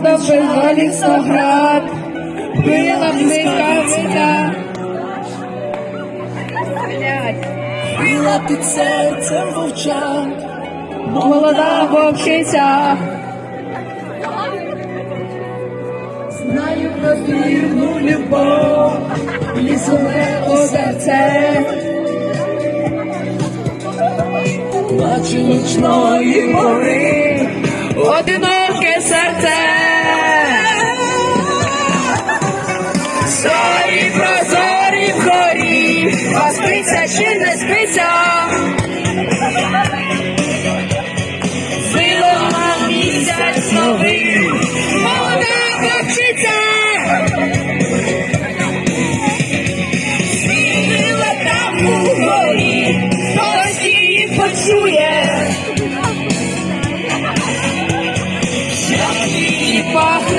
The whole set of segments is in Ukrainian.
Зажигали соград, было вникать. Била під серцем вовчак, Молода вовчиця, знаю про вірну любов, лісове озерце, Плачу нічної гори, спиться чи не спиться. Вилила місяць новий, молода вовчиця. Світила там у горі, хтось її почує. Як її пахне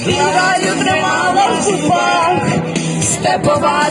Співаю тримала в зубах, степова